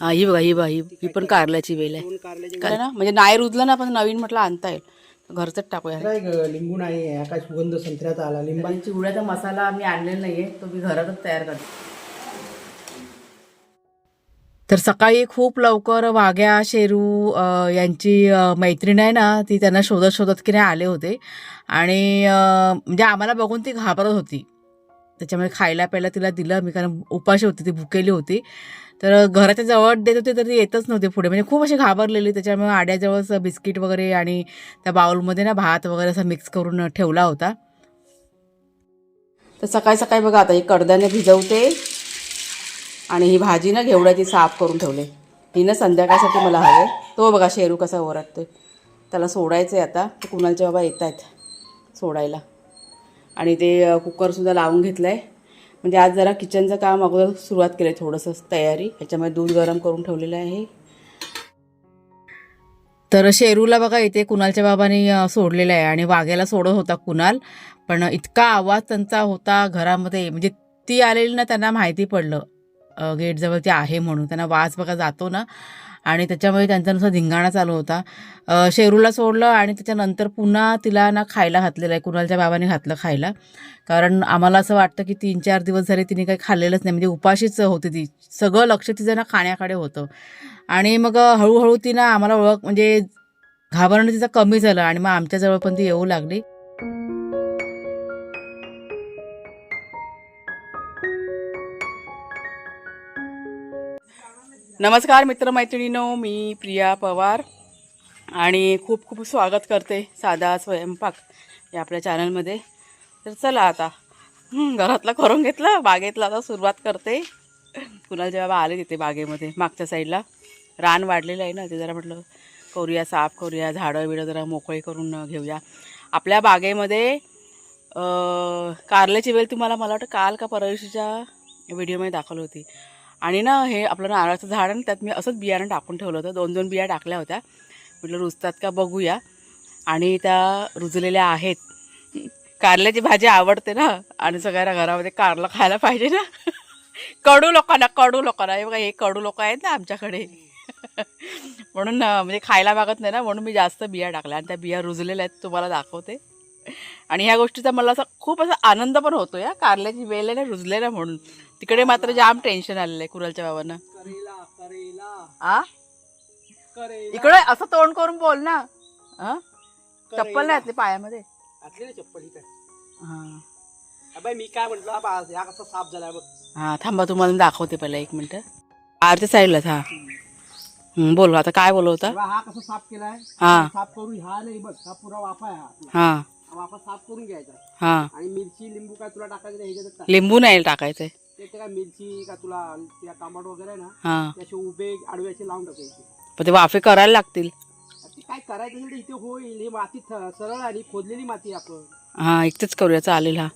हा ही बघा ही बघा ही ही पण कारल्याची वेल आहे. काय ना म्हणजे नाही रुजलं ना पण नवीन म्हटलं आणता येईल. घरचंच टाकूया. काय ग, लिंबू नाही आहे. काय सुगंध संत्र्याचा आला. लिंबा आणि चिवड्याचा मसाला मी आणलेला नाहीये तो मी घरातच तयार करते. तर सकाळी खूप लवकर वाघ्या शेरू यांची मैत्रीण आहे ना ती त्यांना शोधत शोधत की नाही आले होते. आणि म्हणजे आम्हाला बघून ती घाबरत होती. त्याच्यामुळे खायला प्यायला तिला दिलं. मी कारण उपाशी होती ती भुकेली होती. तर घराच्या जवळ देत होते तर ती येतच नव्हते पुढे. म्हणजे खूप अशी घाबरलेली. त्याच्यामुळे आड्याजवळच बिस्किट वगैरे आणि त्या बाउलमध्ये ना भात वगैरे असं मिक्स करून ठेवला होता. तर सकाळी सकाळी बघा आता ही कडधान्य भिजवते आणि ही भाजी ना घेवड्याची साफ करून ठेवले. ही ना संध्याकाळसाठी मला हवे. तो बघा शेरू कसा ओरडतोय. त्याला सोडायचं आहे आता कुणालचे बाबा येत आहेत सोडायला. आणि ते कुकरसुद्धा लावून घेतलं आहे म्हणजे आज जरा किचनचं काम अगोदर सुरुवात केलं आहे थोडंसं तयारी. ह्याच्यामध्ये दूध गरम करून ठेवलेलं आहे. तर शेरूला बघा इथे कुणालच्या बाबांनी सोडलेलं आहे आणि वाघ्याला सोडत होता कुणाल. पण इतका आवाज त्यांचा होता घरामध्ये म्हणजे ती आलेली ना त्यांना माहिती पडलं. गेटजवळ ती आहे म्हणून. त्यांना वास बघा जातो ना. आणि त्याच्यामुळे त्यांचा नुसता धिंगाणा चालू होता. शेरूला सोडलं आणि त्याच्यानंतर पुन्हा तिला ना खायला घातलेलं आहे. कुणालच्या बाबाने घातलं खायला. कारण आम्हाला असं वाटतं की तीन चार दिवस झाले तिने काही खाल्लेलंच नाही म्हणजे उपाशीच होती ती. सगळं लक्ष तिचं ना खाण्याकडे होतं. आणि मग हळूहळू ती ना आम्हाला ओळख म्हणजे घाबरणं तिचं कमी झालं आणि मग आमच्याजवळ पण ती येऊ लागली. नमस्कार मित्रमैत्रिणीनो मी प्रिया पवार आणि खूप खूप स्वागत करते साधा स्वयंपाक या आपल्या चॅनलमध्ये. तर चला आता घरातला घरातलं करून घेतलं बागेतलं आता सुरुवात करते. कुणाला जेव्हा आले तिथे बागेमध्ये मागच्या साईडला. रान वाढलेलं आहे ना ते जरा म्हटलं करूया साफ करूया झाडं बिडं जरा मोकळी करून घेऊया. आपल्या बागेमध्ये कारल्याची वेल तुम्हाला मला वाटतं काल का परवाच्या व्हिडिओमध्ये दाखवली होती. आणि ना हे आपलं नारळाचं झाड आणि त्यात मी असंच बियाणं टाकून ठेवलं होतं. दोन दोन बिया टाकल्या होत्या. म्हटलं रुजतात का बघूया. आणि त्या रुजलेल्या आहेत. कारल्याची भाजी आवडते ना. आणि सगळ्या घरामध्ये कारलं खायला पाहिजे ना. कडू लोकांना कडू लोकांना. हे बघा हे कडू लोक आहेत ना आमच्याकडे. म्हणून म्हणजे खायला मागत नाही ना म्हणून मी जास्त बिया टाकल्या. आणि त्या बिया रुजलेल्या आहेत तुम्हाला दाखवते. आणि ह्या गोष्टीचा मला असा खूप असा आनंद पण होतो या कारल्याची वेल आहे ना रुजलेला म्हणून. तिकडे मात्र जाम टेन्शन आलेलं आहे कुरालच्या बाबांना. करेला करेला. आ? करेला. इकडे असं तोंड करून बोल ना. हा चप्पल नाही घातली पायामध्ये? चप्पल मी काय म्हटलं हा साफ झाला बघ. हा थांबा तुम्हाला दाखवते पहिला एक मिनिट. आरच्या साईडलाच हा. बोल आता काय बोलव होता तेव्हा हा कसा साफ केलाय. हा. साफ करून हा नाही बघ हा पुरा वाफा आहे हा. वाफा साफ करून घ्यायचा. हा. आणि मिरची लिंबू काय तुला टाकायचं नाही टाक. लिंबू नाही टाकायचंय. ते ते काय मिरची का तुला त्या वगैरे ना हा. त्याचे उभे आडवे असे लावून टाकायचे. पण ते वाफे करायला लागतील. ते काय करायचं असेल तर इथे होईल. ही माती थ- सरळ आणि खोदलेली माती आहे आपण. हा एकटेच करूया चालेल हा.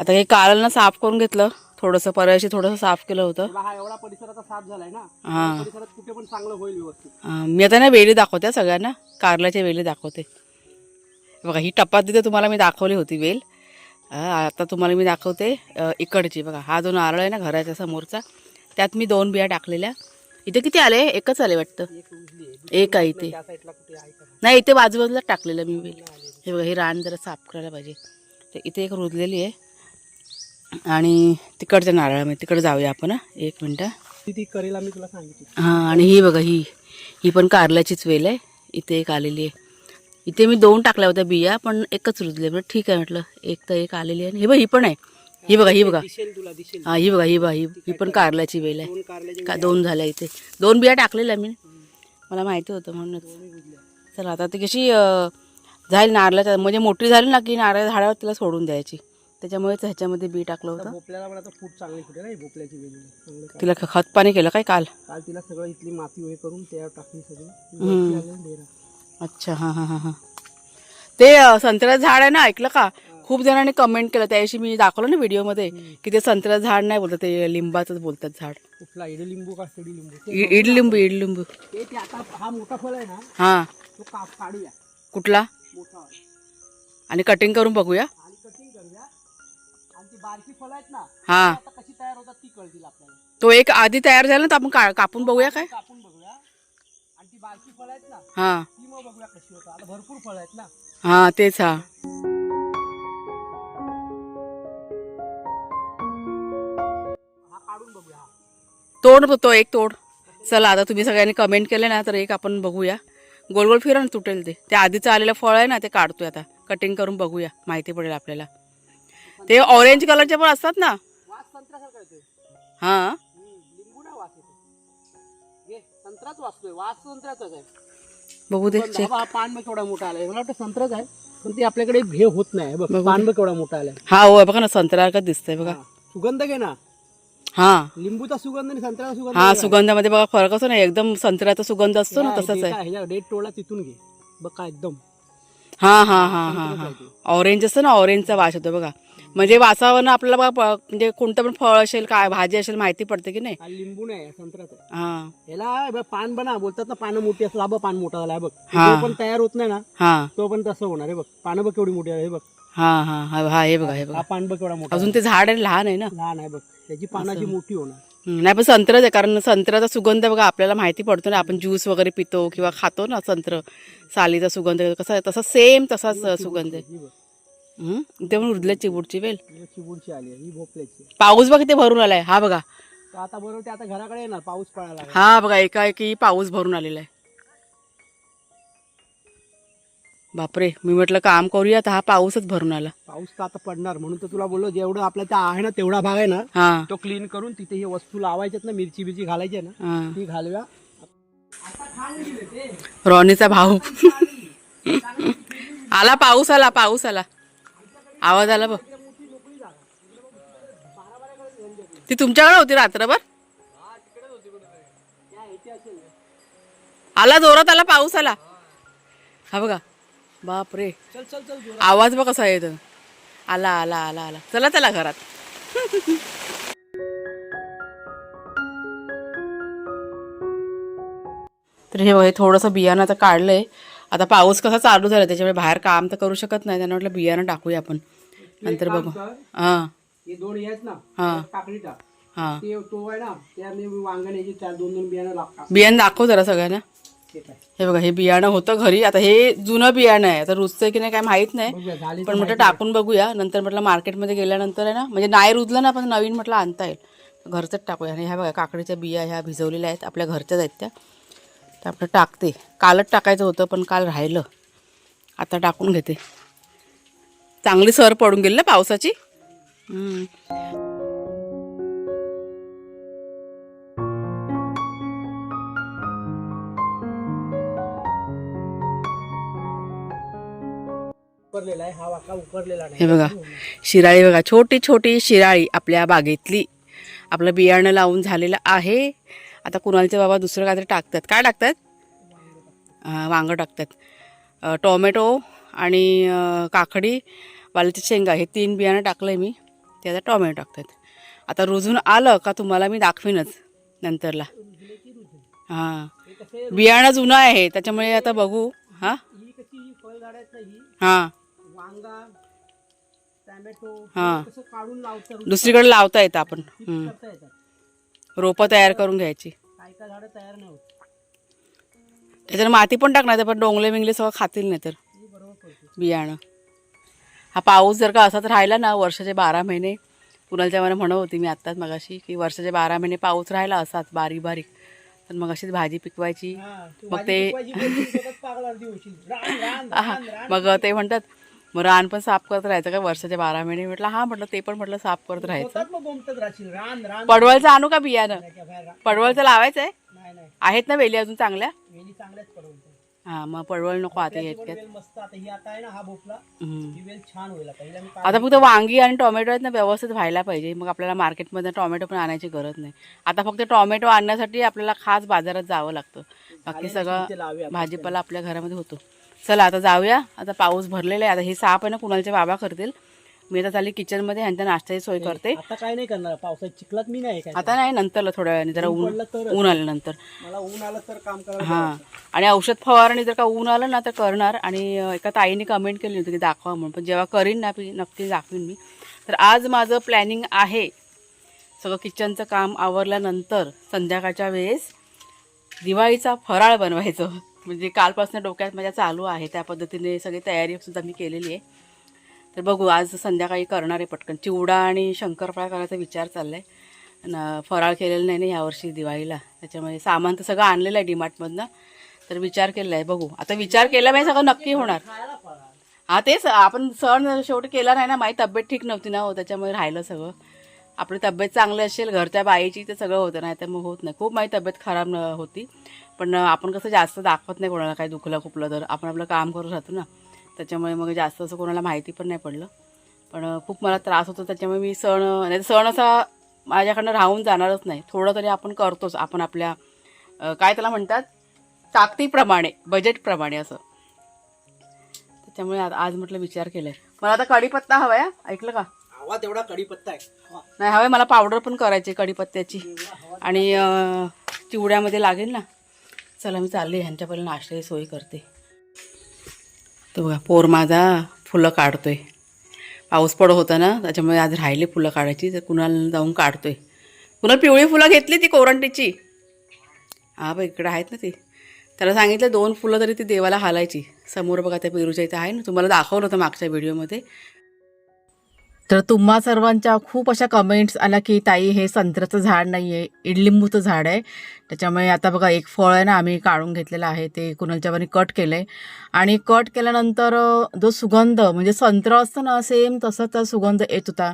आता हे काल ना साफ करून घेतलं. थोडंसं परवाशी थोडंसं साफ केलं होतं. हा एवढा परिसर आता साफ झालाय ना. हा. या परिसरात कुठे पण चांगलं होईल व्यवस्थित. मी आता ना वेली दाखवते हा सगळ्यांना. कारल्याच्या वेली दाखवते. बघा ही टपात तिथे तुम्हाला मी दाखवली होती वेल. आता तुम्हाला मी दाखवते इकडची. बघा हा जो नारळ आहे ना घराच्या समोरचा त्यात मी दोन बिया टाकलेल्या. इथे किती आले? एकच आले वाटतं. एक आहे इथे. नाही इथे बाजूबाजूला टाकलेलं मी वेल. हे बघा हे रान जरा साफ करायला पाहिजे. तर इथे एक रुजलेली आहे. आणि तिकडच्या नारळामध्ये तिकडे जाऊया आपण. एक मिनटं. ती करेला मी तुला सांगितलं. हां आणि ही बघा ही ही पण कारल्याचीच वेल आहे. इथे एक आलेली आहे. इथे मी दोन टाकल्या होत्या बिया पण एकच रुजले म्हणजे ठीक आहे म्हटलं एक तर एक आलेली आहे. आणि हे बघा ही पण आहे. ही बघा ही बघा. हा ही बघा ही बघा ही ही पण कारल्याची वेल आहे. का दोन झाल्या इथे. दोन बिया टाकलेल्या मी. मला माहिती होतं म्हणूनच. चला आता ती कशी झाली नारळाच्या म्हणजे मोठी झाली ना की नारळ झाडावर तिला सोडून द्यायची. त्याच्यामुळेच ह्याच्यामध्ये बी टाकलं होतं. तिला खत पाणी केलं काय काल? काल तिला सगळं इथली माती हे करून त्यावर टाकली सगळी. अच्छा हां हां हां हां. ते संत्र्याचं झाड आहे ना ऐकलं का? खूप जणांनी कमेंट केलं. त्या दिवशी मी दाखवलं ना व्हिडिओमध्ये की ते संत्र्याचं झाड नाही बोलतात ते लिंबाचंच बोलतात झाड. कुठला? इडलिंबू का इडलिंबू इडलिंबू आता हा मोठा फळ आहे ना हां. काढूया? कुठला? आणि कटिंग करून बघूया. आणि कटिंग करूया. आणि ती बारकी फळं आहेत ना हा. आता कशी तयार होतात ती कळतील आपल्याला. तो एक आधी तयार झाला ना तर आपण कापून बघूया काय? कापून बघूया. आणि ती बारकी फळं आहेत ना हा. बघूया कशी होतात आता भरपूर फळं आहेत ना. हा तेच हा. हा काढून बघूया. हा तोड तो एक तोड. चला आता तुम्ही सगळ्यांनी कमेंट केले ना तर एक आपण बघूया. गोल गोल फिरून तुटेल ते. ते आधीचं आलेलं फळ आहे ना ते काढतोय आता. कटिंग करून बघूया. माहिती पडेल आपल्याला. ते ऑरेंज कलरचे पण असतात ना. वास संत्र्यासारखा येतोय. हा. हम्म, लिंबू ना वास येतो घे संत्राच वाचतोय वास संत्र्याचाच आहे. बघू दे चेक पान बघ केवढा मोठा आलाय. मला वाटतं संत्राच आहे पण ते आपल्याकडे हे होत नाही. बघ पान बघ केवढा मोठा आलाय. हा हो बघा ना संत्र्यासारखं दिसतंय बघा. सुगंध घे ना. हा. लिंबूचा सुगंध आणि संत्र्याचा सुगंध हा. सुगंधामध्ये बघा फरक असतो ना एकदम संत्र्याचा सुगंध असतो ना तसंच आहे. डेटा- टोळा तिथून घे. बघ एकदम. हा हा हा हा हा. ऑरेंज असतं ना ऑरेंजचा वास येतो बघा. म्हणजे वासावरनं आपल्याला प- म्हणजे कोणतं पण फळ असेल काय भाजी असेल माहिती पडते की नाही? हा लिंबू नाही संत्र्याचा. हा. बघ, पान बना बोलतात ना पानं मोठी असलं हा बघ पान मोठा झालाय बघ. हा. तो पण तयार होत नाही ना हा. तो पण तसं होणार आहे बघ. पानं बघ केवढी मोठी आहे हे बघ. हा हा हा हा हे बघा हे बघा. हा पान बघ केवढा मोठा अजून ते झाड आहे लहान आहे ना. लहान आहे बघ. त्याची पानाची मोठी होणार. हम्म, नाही पण संत्रच आहे कारण संत्र्याचा सुगंध बघा आपल्याला माहिती पडतो ना आपण ज्यूस वगैरे पितो किंवा खातो ना संत्र सालीचा सुगंध कसा आहे तसा सेम तसाच सुगंध आहे. ही बघ. हम्म, इथे पण उरले चिबूडची वेल. चिबूडची आली ही भोपळ्याची आहे. पाऊस बघ ते भरून आलाय. हा बघा. आता बरोबर ते आता घराकडे येणार पाऊस पडायला. हा बघा एकाएकी पाऊस भरून आलेला आहे. बापरे मी म्हटलं काम करूया तर हा पाऊसच भरून आला. पाऊस तर आता पडणार म्हणून तर तुला बोललो जेवढं आपल्या त्या आहे ना तेवढा भाग आहे ना हा. तो क्लीन करून तिथे ही वस्तू लावायच्यात ना मिरची बिरची घालायची ना ती घालूया. रॉनीचा भाऊ. आला पाऊस आला पाऊस आला. आवाज आला बघ. ती तुमच्याकडे होती रात्रभर? आला जोरात आला पाऊस आला. हा बघा. बापरे. आवाज बघ कसा येतो आला आला आला आला. चला चला घरात. तर हे बघ, हे थोडंसं बियाणं आता काढलंय. आता पाऊस कसा चालू झाला त्याच्यामुळे बाहेर काम तर करू शकत नाही. त्यांना म्हटलं बियाणं टाकूया आपण. नंतर बघू. हा. हे दोन ना हा. त्यात काकडी टाक. हा. ते तो आहे ना त्या मी वांगण्याची चार दोन दोन बियाणं लागतात. बियाणं दाखव जरा सगळ्यांना. हे बघा हे बियाणं होतं घरी. आता हे जुनं बियाणं आहे. आता रुजतंय की नाही काय माहीत नाही. पण म्हटलं टाकून बघूया. नंतर म्हटलं मार्केटमध्ये गेल्यानंतर आहे ना म्हणजे नाही रुजलं ना पण नवीन म्हटलं आणता येईल. घरचंच टाकूया. आणि ह्या बघा काकडीच्या बिया ह्या भिजवलेल्या आहेत. आपल्या घरच्याच आहेत त्या. तर आपलं टाकते. कालच टाकायचं होतं पण काल राहिलं. आता टाकून घेते. चांगली सर पडून गेली ना पावसाची? हे बघा शिराळी बघा छोटी छोटी शिराळी आपल्या बागेतली. आपलं बियाणं लावून झालेलं आहे. आता कुणालचे बाबा दुसरं काहीतरी टाकतात. काय टाकतात? वांगं टाकतात. टोमॅटो आणि काकडी वालाची शेंगा हे तीन बियाणं टाकलं आहे मी. ते आता टोमॅटो टाकतात. आता रुजून आलं का तुम्हाला मी दाखवीनच नंतरला. हां. बियाणं जुनं आहे त्याच्यामुळे आता बघू. हां? ही. ही. दुसरीकडे लावता येतं आपण. रोपं तयार करून घ्यायची. काय काय झाडं तयार नाही होत त्याच्यात माती पण टाकणार पण डोंगले बिंगले सगळं खातील नाही तर ही बरोबर बियाणं. हा पाऊस जर का असाच राहिला ना वर्षाचे बारा महिने. कुणालच्या मला म्हणत होती मी आत्ताच मगाशी की वर्षाचे बारा महिने पाऊस राहिला असाच बारीक बारीक तर मग अशीच भाजी पिकवायची. मग ते-. मग ते म्हणतात मग रान पण साफ करत राहायचं का? वर्षाचे बारा महिने म्हटलं हा म्हटलं ते पण म्हटलं साफ करत राहायचं. पडवळचं आणू का बियाणं. पडवळचं लावायचं आहे आहेत ना वेली अजून चांगल्या? हां मग पडवळ नको आता आता ही हा. ही फक्त वांगी आणि टोमॅटो आहेत ना व्यवस्थित व्हायला पाहिजे. मग आपल्याला मार्केटमध्ये टोमॅटो पण आणायची गरज नाही. आता फक्त टोमॅटो आणण्यासाठी आपल्याला खास बाजारात जावं लागतं. बाकी सगळं भाजीपाला आपल्या घरामध्ये होतो. चला आता जाऊया. आता पाऊस भरलेला आहे. आता हे साप आहे ना कुणालचे बाबा करतील. मी आता चालली किचनमध्ये ह्यांच्या नाश्त्याची सोय करते. आता काय नाही करणार. पावसात चिखलात मी नाही आता नाही नंतरला थोड्या वेळाने. जरा ऊन ऊन आल्यानंतर. मला ऊन आलं तर काम करायला हां. आणि औषध फवारणी जर का ऊन आलं ना तर करणार. आणि एका ताईने कमेंट केली होती की दाखवा म्हणून. पण जेव्हा करीन ना नक्की दाखवीन मी. तर आज माझं प्लॅनिंग आहे सगळं किचनचं काम आवरल्यानंतर संध्याकाळच्या वेळेस दिवाळीचा फराळ बनवायचं. म्हणजे कालपासून डोक्यात माझ्या चालू आहे त्या पद्धतीने सगळी तयारी सुद्धा मी केलेली आहे. तर बघू आज संध्याकाळी करणार आहे पटकन. चिवडा आणि शंकरपाळा करायचा विचार चालला आहे फराळ केलेलं नाही ना यावर्षी दिवाळीला. त्याच्यामुळे सामान तर सगळं आणलेलं आहे डीमार्टमधनं. तर विचार केलेला आहे बघू. आता विचार केला नाही सगळं नक्की होणार. हा तेच आपण सण शेवटी केला नाही ना माझी तब्येत ठीक नव्हती ना हो त्याच्यामुळे राहिलं सगळं. आपली तब्येत चांगली असेल घरच्या बाईची ते सगळं होतं नाही तर मग होत नाही. खूप माझी तब्येत खराब होती. पण आपण कसं जास्त दाखवत नाही कोणाला काही दुखलं खुपलं तर. आपण आपलं काम करू राहतो ना. त्याच्यामुळे मग जास्त असं कोणाला माहिती पण नाही पडलं. पण खूप मला त्रास होतो. त्याच्यामुळे मी सण नाही सण असा माझ्याकडनं राहून जाणारच नाही. थोडं तरी आपण करतोच. आपण आपल्या काय त्याला म्हणतात? ताकदीप्रमाणे बजेटप्रमाणे असं. त्याच्यामुळे आज म्हटलं विचार केलाय. मला आता कढीपत्ता हवाय. ऐकलं का? हवा तेवढा कढीपत्ता आहे. नाही हवे मला पावडर पण करायची कढीपत्त्याची. आणि चिवड्यामध्ये लागेल ना? चला मी चालले ह्यांच्या पहिले नाश्त्याची सोय करते. तो बघा पोर माझा फुलं काढतो आहे पाऊस पडत होता ना त्याच्यामुळे आज राहिले फुलं काढायची तर कुणाला जाऊन काढतो आहे कुणाला पिवळी फुलं घेतली ती कोरंटीची? हा बघ इकडं आहेत ना ती. त्याला सांगितलं दोन फुलं तरी ती देवाला हालायची. समोर बघा त्या पेरूच्या इथे आहे ना तुम्हाला दाखवलं होतं मागच्या व्हिडिओमध्ये तर तुम्हा सर्वांच्या खूप अशा कमेंट्स आल्या की ताई हे संत्र्याचं झाड नाही आहे इडलिंबूचं झाड आहे. त्याच्यामुळे आता बघा एक फळ आहे ना आम्ही काढून घेतलेलं आहे ते कुणालच्यावानी कट केलं आहे आणि कट केल्यानंतर जो सुगंध म्हणजे संत्र असतं ना सेम तसं तर सुगंध येत होता.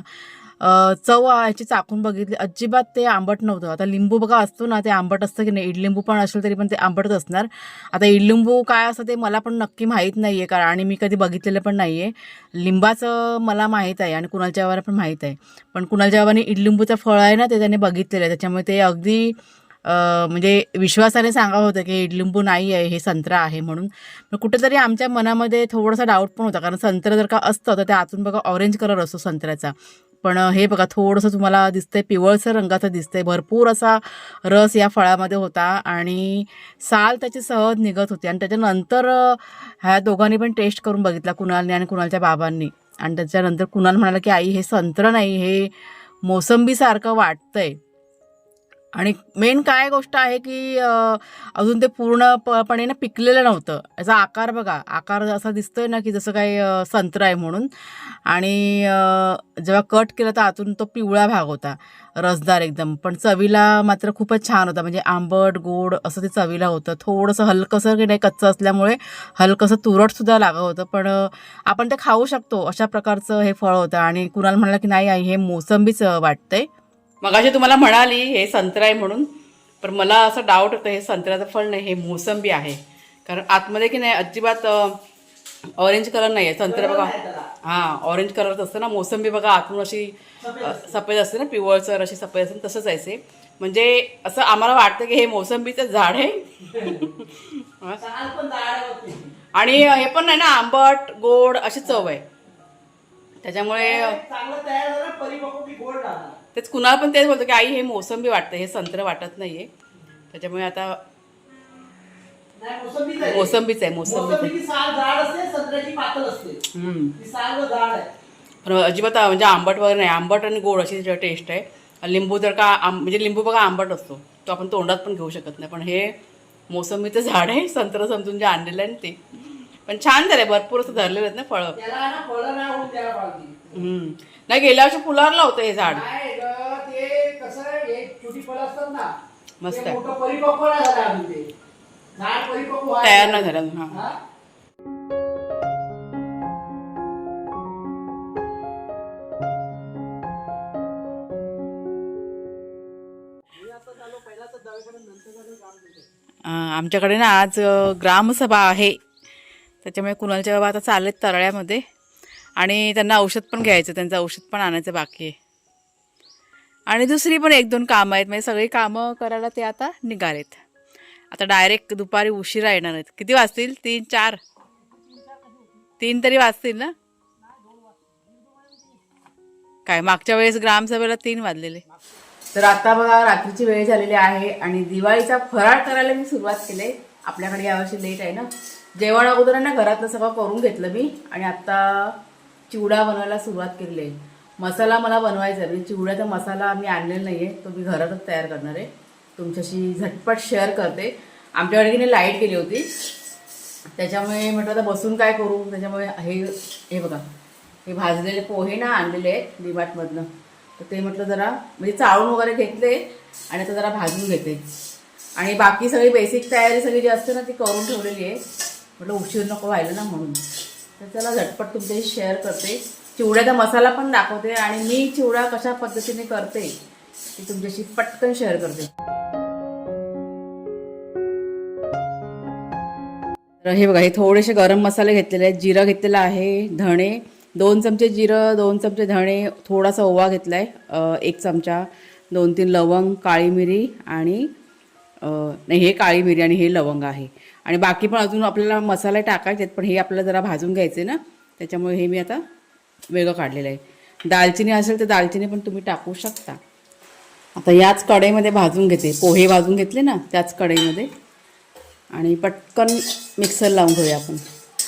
चव याची चाकून बघितली. अजिबात ते आंबट नव्हतं. आता लिंबू बघा असतो ना ते आंबट असतं की नाही? इडलिंबू पण असेल तरी पण ते आंबटच असणार. आता इडलिंबू काय असतं ते मला पण नक्की माहीत नाही आहे कारण आणि मी कधी बघितलेलं पण नाही आहे लिंबाचं मला माहीत आहे आणि कुणालच्या गावाला पण माहीत आहे. पण कुणालच्या गावाने इडलिंबूचं फळ आहे ना ते त्याने बघितलेलं आहे. त्याच्यामुळे ते अगदी म्हणजे विश्वासाने सांगावं होतं की इडलिंबू नाही आहे हे संत्रा आहे म्हणून. कुठेतरी आमच्या मनामध्ये थोडासा डाऊट पण होता. कारण संत्रा जर का असतं तर त्या आतून बघा ऑरेंज कलर असतो संत्र्याचा. पण हे बघा थोडंसं तुम्हाला दिसतंय पिवळसर रंगाचं दिसतंय. भरपूर असा रस या फळामध्ये होता आणि साल त्याची सहज निघत होती. आणि त्याच्यानंतर ह्या दोघांनी पण टेस्ट करून बघितला कुणालने आणि कुणालच्या बाबांनी. आणि त्याच्यानंतर कुणाल म्हणाला की आई हे संत्र नाही हे मोसंबीसारखं वाटतंय. आणि मेन काय गोष्ट आहे की अजून ते पूर्णपणे ना पिकलेलं नव्हतं. याचा आकार बघा आकार असा दिसतोय ना की जसं काही संत्र आहे म्हणून. आणि जेव्हा कट केलं तर आतून तो पिवळा भाग होता रसदार एकदम. पण चवीला मात्र खूपच छान होता. म्हणजे आंबट गोड असं ते चवीला होतं. थोडंसं हलकंसं की नाही कच्चं असल्यामुळे हलकंसं तुरटसुद्धा लागत होतं. पण आपण ते खाऊ शकतो. अशा प्रकारचं हे फळ होतं. आणि कुणाला म्हणाला की नाही आई हे मोसंबीच वाटतंय. मगाशी तुम्हाला म्हणाली हे संत्रा आहे म्हणून. पण मला असं डाऊट होतं हे संत्र्याचं फळ नाही हे मोसंबी आहे. कारण आतमध्ये की नाही अजिबात ऑरेंज कलर नाही आहे संत्रा बघा. हां ऑरेंज कलरच असतं ना. मोसंबी बघा आतून अशी सफेद असते. ना. पिवळसर अशी सफेद असते तसंच आहे ते म्हणजे असं आम्हाला वाटतं की हे मोसंबीचं झाड आहे. आणि हे पण नाही ना आंबट गोड अशी चव आहे. त्याच्यामुळे झालं तेच कुणाला पण तेच बोलतो की आई हे मोसंबी वाटतं हे संत्र वाटत नाहीये. त्याच्यामुळे आता नाही मोसंबीच आहे. मोसंबीच आहे मोसंबीच आहे. आहे. पण अजिबात म्हणजे आंबट वगैरे नाही. आंबट आणि गोड अशी टेस्ट आहे. लिंबू जर का आंब म्हणजे लिंबू बघा आंबट असतो. तो आपण तोंडात पण घेऊ शकत नाही. पण हे मोसंबीचं झाड आहे संत्र समजून जे आणलेलं आहे ते. पण छान झालंय भरपूर असं धरलेलं आहेत ना फळं. ना नाही हम्म. गेल्या वर्षी फुलारला होतं हे झाड नाही ग, ते कसं आहे, छोटी फळं असतात ना मस्त आहे. मोठं परिपक्व नाही झालं अजून ते झाड परिपक्व व्हायला तयार नाही झालं अजून, हा हा? अं, आमच्याकडे ना आज अं, ग्रामसभा आहे त्याच्यामुळे कुणालच्या बाबा आता चाललेत तरळ्यामध्ये आणि त्यांना औषध पण घ्यायचं त्यांचं औषध पण आणायचं बाकी आहे. आणि दुसरी पण एक दोन कामं आहेत म्हणजे सगळी कामं करायला ते आता निघालेत. आता डायरेक्ट दुपारी उशिरा येणार आहेत. किती वाजतील? तीन चार? तीन तरी वाजतील ना? काय मागच्या वेळेस ग्रामसभेला तीन वाजलेले. तर आता बघा रात्रीची वेळ झालेली आहे आणि दिवाळीचा फराळ करायला मी सुरुवात केली आपल्याकडे यावर्षी लेट आहे ना? जेवण अगोदर ना घरातलं सगळं करून घेतलं मी. आणि आता चिवडा बनवायला सुरुवात केली आहे. मसाला मला बनवायचा आहे. म्हणजे चिवड्याचा मसाला मी आणलेला नाही आहे तो मी घरातच तयार करणार आहे. तुमच्याशी झटपट शेअर करते. आमच्याकडे की लाइट गेली होती. त्याच्यामुळे म्हटलं आता बसून काय करू? त्याच्यामुळे हे हे बघा. हे भाजलेले पोहे ना आणलेले आहेत डिमार्टमधनं. तर ते म्हटलं जरा म्हणजे चाळून वगैरे घेतले आणि आता जरा भाजून घेते. आणि बाकी सगळी बेसिक तयारी सगळी जी असते ना ती करून ठेवलेली आहे. म्हटलं उशीर नको व्हायला ना म्हणून. तर चला झटपट तुमच्याशी शेअर करते. चिवड्याचा मसाला पण दाखवते आणि मी चिवडा कशा पद्धतीने करते ती तुमच्याशी पटकन शेअर करते. तर हे बघा हे थोडेसे गरम मसाले घेतलेले आहेत. जिरं घेतलेलं आहे धणे दोन चमचे जिरं दोन चमचे धणे थोडासा ओवा घेतला आहे एक चमचा दोन तीन लवंग काळी मिरी आणि नाही हे काळी मिरी आणि हे लवंग आहे. आणि बाकी पण अजून आपल्याला मसाले टाकायचे आहेत पण हे आपल्याला जरा भाजून घ्यायचे ना त्याच्यामुळे हे मी आता वेगळं काढलेलं आहे. दालचिनी असेल तर दालचिनी पण तुम्ही टाकू शकता. आता याच कढईमध्ये भाजून घेते. पोहे भाजून घेतले ना त्याच कढईमध्ये. आणि पटकन मिक्सर लावून घेऊया आपण.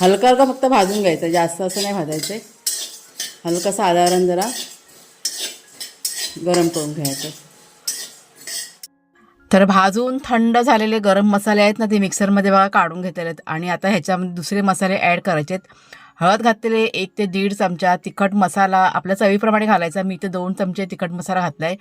हलका हलका फक्त भाजून घ्यायचं जास्त असं नाही भाजायचं आहे हलकं साधारण जरा गरम करून घ्यायचं. तर भाजून थंड झालेले गरम मसाले आहेत ना ते मिक्सरमध्ये बघा काढून घेतलेले आहेत. आणि आता ह्याच्यामध्ये दुसरे मसाले ॲड करायचे आहेत. हळद घातलेले एक ते दीड चमचा तिखट मसाला आपल्या चवीप्रमाणे घालायचा. मी इथे दोन चमचे तिखट मसाला घातला आहे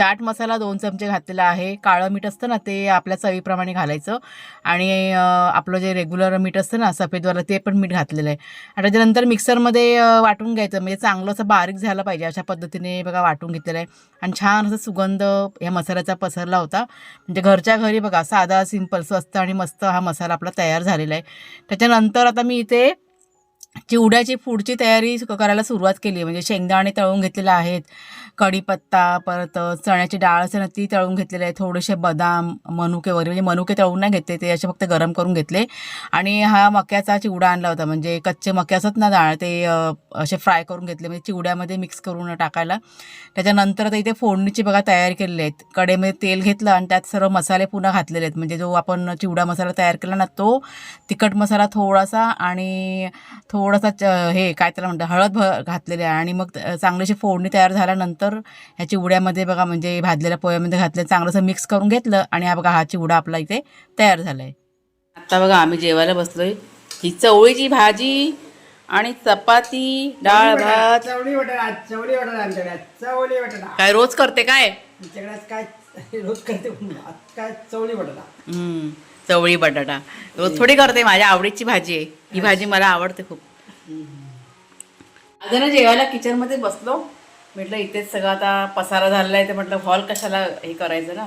चाट मसाला दोन चमचे घातलेला आहे. काळं मीठ असतं ना ते आपल्या चवीप्रमाणे घालायचं. आणि आपलं जे रेग्युलर मीठ असतं ना सफेदवालं ते पण मीठ घातलेलं आहे. आणि त्याच्यानंतर मिक्सरमध्ये वाटून घ्यायचं म्हणजे चांगलं असं बारीक झालं पाहिजे अशा पद्धतीने बघा वाटून घेतलेलं आहे. आणि छान असं सुगंध ह्या मसाल्याचा पसरला होता. म्हणजे घरच्या घरी बघा साधा सिंपल स्वस्त आणि मस्त हा मसाला आपला तयार झालेला आहे. त्याच्यानंतर आता मी इथे चिवड्याची पुढची तयारी करायला सुरुवात केली आहे. म्हणजे शेंगदाणे तळून घेतलेले आहेत. कढीपत्ता परत चण्याची डाळ असेल ना ती तळून घेतलेली आहे. थोडेसे बदाम मनुके वगैरे म्हणजे मनुके तळून नाही घेतले ते असे फक्त गरम करून घेतले. आणि हा मक्याचा चिवडा आणला होता. म्हणजे कच्चे मके असतात ना डाळ ते असे फ्राय करून घेतले. म्हणजे चिवड्यामध्ये मिक्स करून टाकायला. त्याच्यानंतर तर इथे फोडणीची बघा तयारी केलेली आहेत. कडेमध्ये तेल घेतलं आणि त्यात सर्व मसाले पुन्हा घातलेले आहेत. म्हणजे जो आपण चिवडा मसाला तयार केला ना तो तिखट मसाला थोडासा आणि थो थोडासा च- हे काय त्याला म्हणतात हळद भ घातलेली आहे. आणि मग चांगलीशी फोडणी तयार झाल्यानंतर ह्या चिवड्यामध्ये बघा म्हणजे भाजलेल्या पोह्यामध्ये घातलं चांगलंसं मिक्स करून घेतलं आणि हा बघा हा चिवडा आपला इथे तयार झाला आहे आता बघा आम्ही जेवायला बसलोय. ही चवळीची भाजी आणि चपाती डाळ भात. चवळी बटाटा चवळी बटाटा आमच्याकडे. चवळी बटाटा काय रोज करते काय? रोज करते काय चवळी बटाटा हम्म, चवळी बटाटा. रोज थोडी करते माझ्या आवडीची भाजी आहे. ही भाजी मला आवडते खूप. आता ना जेवायला किचनमध्ये बसलो. म्हटलं इथेच सगळं आता पसारा झालेला आहे तर म्हटलं हॉल कशाला हे करायचं ना?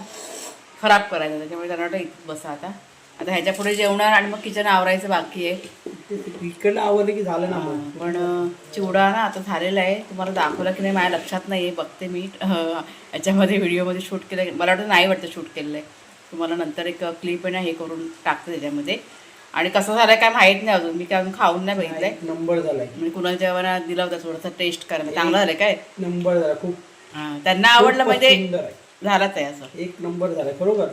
खराब करायचं. त्याच्यामुळे त्यांना वाटलं इथं बसा आता. आता ह्याच्या पुढे जेवणार आणि मग किचन आवरायचं बाकी आहे. इकडनं आवडलं की झालं ना मग. पण चिवडा ना आता झालेला आहे. तुम्हाला दाखवला की नाही माझ्या लक्षात नाही आहे बघते मी. याच्यामध्ये व्हिडिओमध्ये शूट केलं. मला वाटतं नाही वाटतं शूट केलेलं आहे तुम्हाला नंतर एक क्लिप आहे ना हे करून टाकते त्याच्यामध्ये. आणि कसं झालं काय माहीत नाही अजून. मी काय अजून खाऊन नाही बघितलंय. नंबर झालाय. म्हणजे कुणाला जेवणा दिला होता थोडासा टेस्ट करायला चांगलं झालं काय? नंबर झाला खूप. हां त्यांना आवडलं म्हणजे सुंदर आहे. झालंच आहे असं. एक नंबर झालाय खरोखर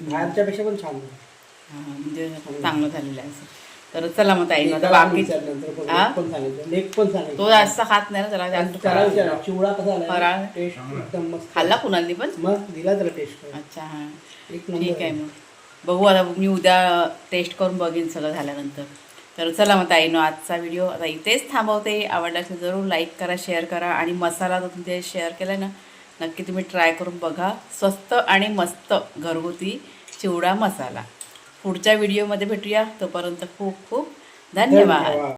बाहेरच्या पेक्षा पण छान. हां, म्हणजे चांगलं झालेलं आहे असं. तर चला मग ताई आता बाकी विचारल्यानंतर हा? पण सांगितलं लेक पण सांगितलं तो जास्त खात नाही ना त्याला जास्त त्याला विचारा. चिवडा कसा फराळ. झाला टेस्ट एकदम मस्त. खाल्ला कुणाली पण? मग दिला त्याला टेस्ट अच्छा हां. एक नंबर ठीक आहे. मग. बघू आता मी उद्या टेस्ट करून बघेन सगळं झाल्यानंतर. तर चला मग ताईनो आजचा व्हिडिओ आता इथेच थांबवते. आवडला असेल जरूर लाईक करा शेअर करा आणि मसाला जर तुमचे शेअर केला ना नक्की तुम्ही ट्राय करून बघा. स्वस्त आणि मस्त घरगुती चिवडा मसाला. पुढच्या व्हिडिओमध्ये भेटूया. तोपर्यंत खूप खूप धन्यवाद.